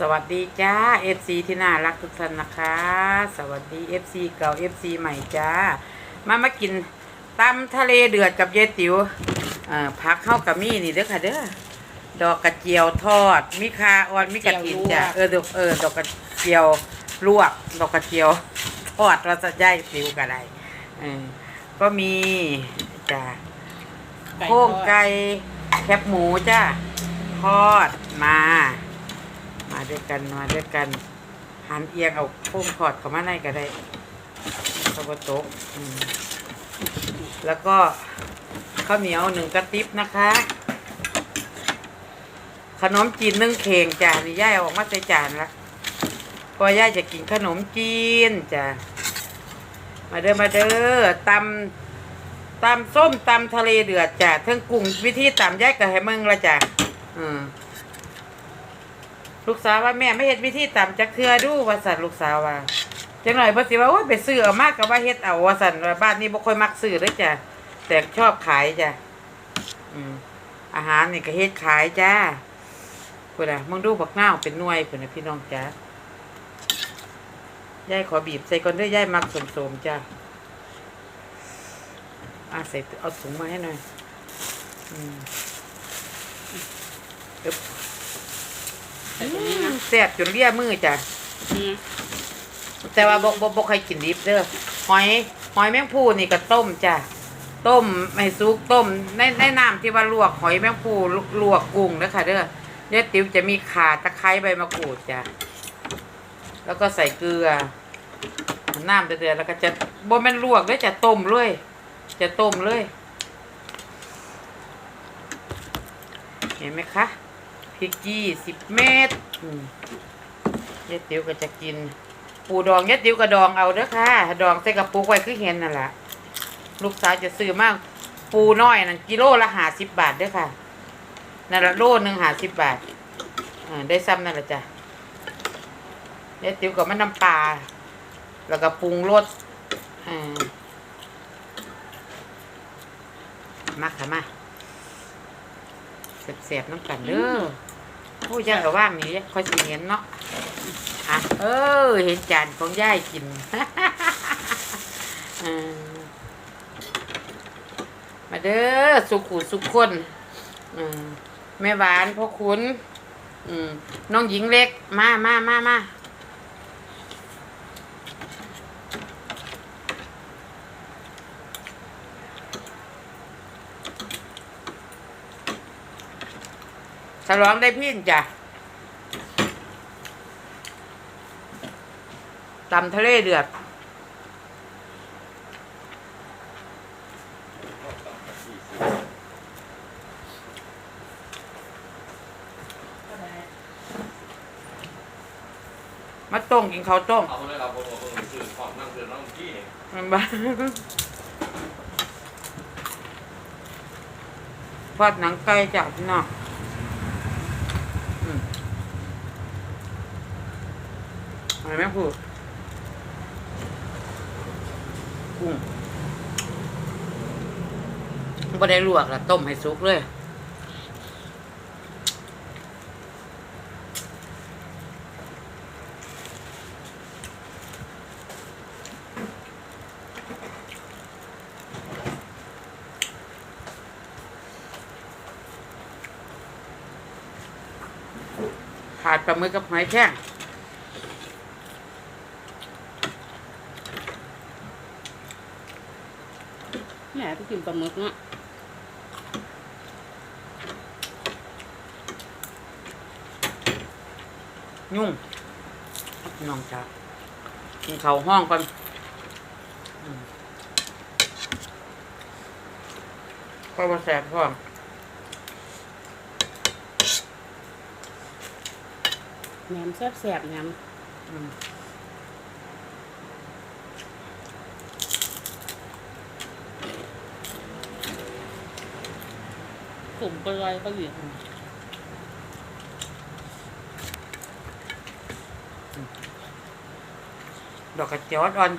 สวัสดีจ้า FC ที่น่ารักทุกท่านนะคะ สวัสดี FC เก่า FC ใหม่จ้า มามากินตำทะเลเดือดกับเยายติ๋วเอ่อผักเข้ากับมี่นี่เด้อค่ะเด้อดอกกระเจียวทอด มีคาอ่อนมีกระถินจ้ะเออดอกเออดอกกระเจียวลวก ดอกกระเจียวทอดเราจะย่ายติ๋วกันได้เออก็มีจ้าโค้งไก่แคบหมูจ้าทอดมา มาด้วยกันมาด้วยกัน หันเอียงเอาโค้งทอดเข้ามาในก็ได้ข้าวโต๊ะแล้วก็ข้าวเหนียวหนึ่งกระติบนะคะ ขนมจีนนึ่งเข่งจ้านี่ย่ายออกมาใส่จานละพอย่ายจะกินขนมจีนจ้ามาเด้อมาเด้อตำตำส้มตำทะเลเดือดจ้ะเทั้งกุ้งวิธีตำแยกกับให้มึงละจ้ะอืม ลูกสาวว่าแม่ไม่เห็นวิธีตำจักเทือดูว่าสันลูกสาวว่าจังหน่อยเพอสิว่าโอ้ยไปซื้อเอามากกับว่าเฮ็ดเอาว่าสันว่าบ้านนี้บ่ค่อยมักซื้อเลยจ้ะแต่ชอบขายจ้ะอืมอาหารนี่ก็เฮ็ดขายจ้าพุ่นน่ะมึงดูบักนาวเป็นหน่วยพุ่นน่ะพี่น้องจ้ายายขอบีบใส่ก่อนด้อยยายมักสมๆจ้าอาใส่เอาถุงมาให้หน่อย อืมอ ตรงนี้นะแซ่บจนเลี่ยมือจ้ะ อืมแต่ว่าบกบกบกใครกินดิบเด้อหอยหอยแมงภูนี่ก็ต้มจ้ะ ต้มไม่ซุกต้มในในน้ำที่ว่าลวกหอยแมงภูลลวกกุ้งเด้อค่ะเด้อเนี่ยติ๋วจะมีข่าตะไคร้ใบมะกรูดจ้ะ แล้วก็ใส่เกลือ น้ำเดือดๆแล้วก็จะบ่แม่นลวกเด้อจะต้มเลย จะต้มเลย เห็นไหมคะ พริกยี่สิบเม็ดอืมเย็ดติ๋วก็จะกิน ปูดองเย็ดติ๋วก็ดองเอาเด้อค่ะ ดองใส่กระปุกไว้คือเห็นนั่นแหละลูกสาวจะซื้อมาก ปูน้อยนั่นกิโลละหาสิบบาทเด้อค่ะนั่นละโลหนึ่งหาสิบบาทอได้ซ้ำนั่นแหละจ้ะเย็ดติ๋วกับมันน้ำปลาแล้วก็ปรุงรสมาค่ะมาเสียบๆน้ำกันเด้อ โอ้ยย่างกับว่างนี่ค่อยสิเห็นเนาะอะเออเห็นจานของย่ายกินมาเด้อสุขุสุขคนแม่หวานพ่อคุณน้องหญิงเล็กมามามามา ลองได้พี่จ้ะตำทะเลเดือดมาต้มกินข้าวต้มเอาเลยเราผมผมซื้อของนั่งเรือน้องกี้เนี่ยมันบ้าทอดหนังไก่จากพี่น้องอืม อะไรไม่พูดกุ้งไม่ได้ลวกละต้มให้สุกเลยขาดปลาหมึกกับหอยแข้ง แหมไป กินปลาหมึกเนาะยุ่งน้องจ้ากินเขาวห้องก่อนอืมก็มาแสบพร้อมแหนมแซ่บๆแหนม กลุ่มคนไรก็เหลี่ยมดอกกระเจียวอ่อน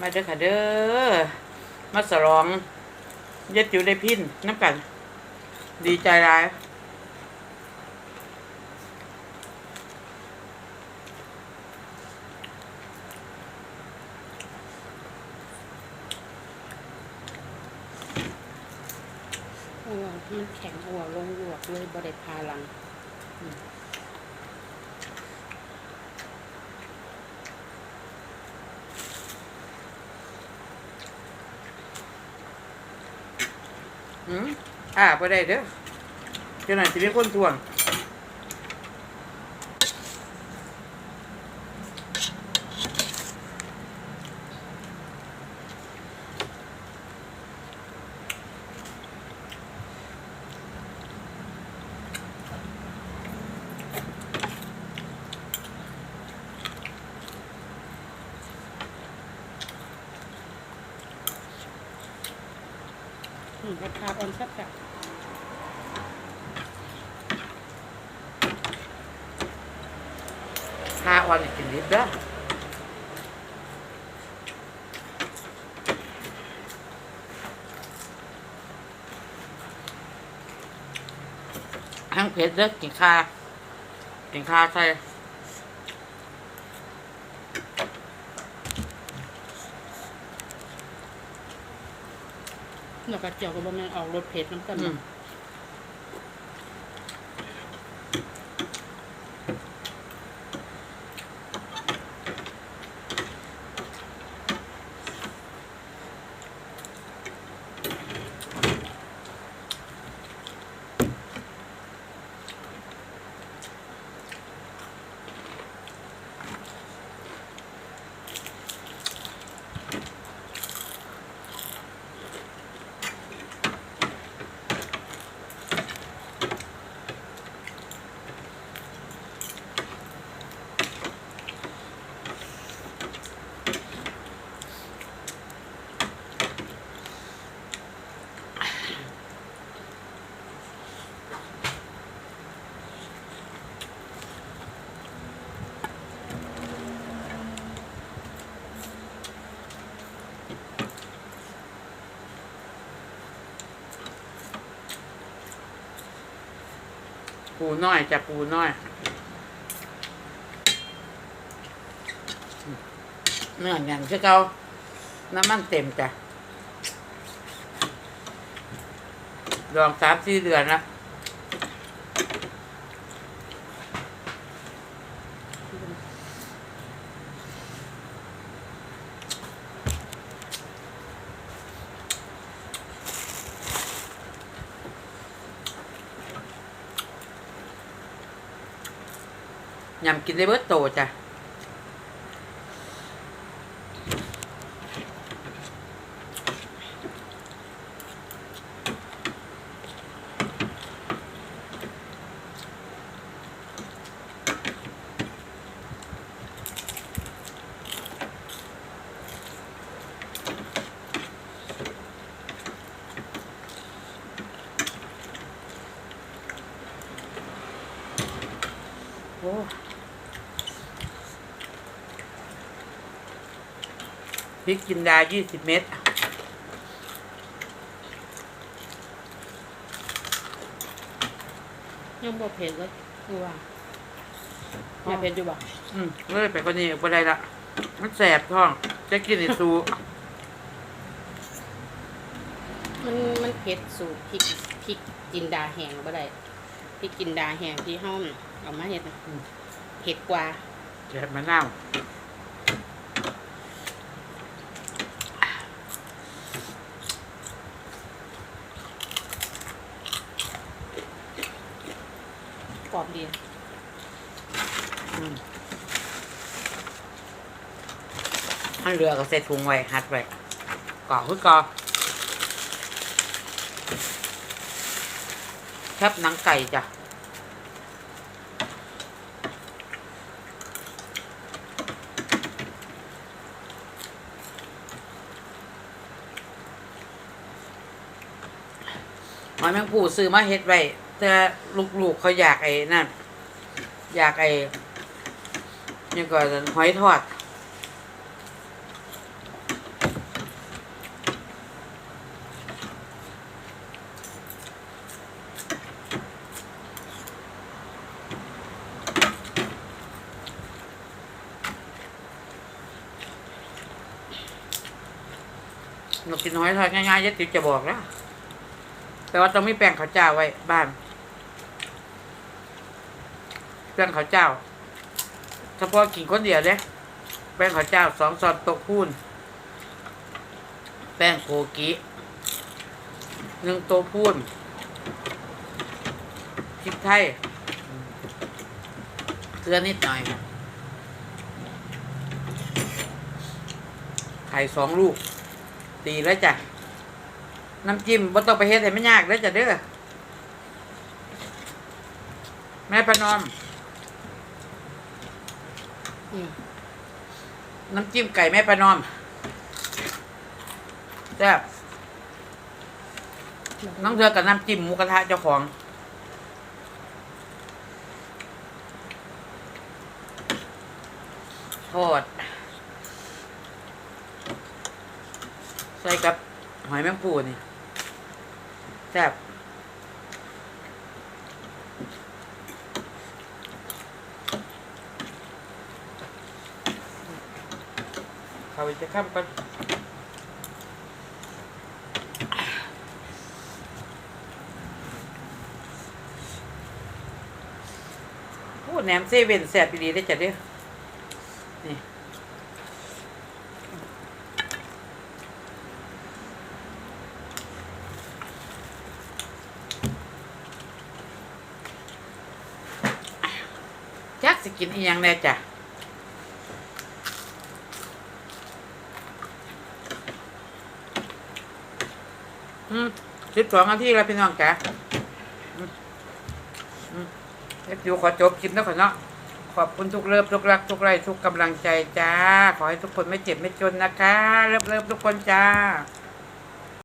มาเด้อค่ะเด้อมาสรอง เย็ดจิ๋วได้พินน้ำกัน ดีใจร้ายเพราะว่ามันแข็งหัวลงหยวกเลยบ่ได้พาหลัง อ่าบ่ได้เด้อเจ้าหน่อยสิเป็นคนทวง อืมราคาออนแซ่บแบบพาอ่อนกินดิบเด้อทั้งเผ็ดเด้อกินข้ากินข้าใส่ แล้วก็เจียวกับบ่แม่นออกรสเผ็ดน้ำกันอืม ปูน้อยจะปูน้อย เนื้ออย่างที่เขาน้ำมันเต็มจ้ะลองสามสี่เดือนนะ ยำกินได้ พริกจินดายี่สิบเม็ดยังบ่เผ็ดเลยคือว่าแม่เผ็ดอยู่บ่อืมเลยไปก็นี่ไปได้ละมันแสบท้อง จะกินอีซูมันมันเผ็ดสูตรพริกพริกจินดาแห้งบ่ได้พริกจินดาแห้งที่เฮาเอามาเฮ็ดน่ะเผ็ดกว่าแสบมะนาว กรอบดี อืม เรือก็ใส่ถุงไว้หัดไว้ก่อคือก่อแคบหนังไก่จ้ะหอยแมงปูซื้อมาเฮ็ดไว้แต่ลูกๆเขาอยากไอ้นั่น อยากไอ้นี่ก็หอยทอด กินหอยทอดง่ายๆยะติ๋วจะบอกแล้วแต่ว่าต้องมีแป้งข้าวเจ้าไว้บ้านแป้งข้าวเจ้าเฉพาะกินคนเดียวเด้แป้งข้าวเจ้าสองซอนโต๊ะพูนแป้งโกกิหนึ่งโตพูนพริกไทยเกลือนิดหน่อย ไข่สองลูก ตีแล้วจ้ะ น้ำจิ้มบ่ต้องไปเฮ็ดให้มันยากแล้วจ้ะเด้อ แม่ประนอมอืมน้ำจิ้มไก่แม่ประนอมแซ่บน้องเธอกับน้ำจิ้มหมูกระทะเจ้าของทอด ใส่กับหอยแมงปูนี่แซ่บเข้าไปจะข้ามกันโอ้แหนมเซเว่นแซ่บดีได้อจ้ะเด้อ จักสิกินอีหยังแน่จ้ะอืมสิบสองนาทีแล้วพี่น้องจ๋าอืมอืมเอฟยูขอจบคลิปแล้วขอเนาะขอบคุณทุกเลิฟทุกรัก ทุกไลค์ทุกกำลังใจจ้า ขอให้ทุกคนไม่เจ็บไม่จนนะคะ เลิฟเลิฟทุกคนจ้า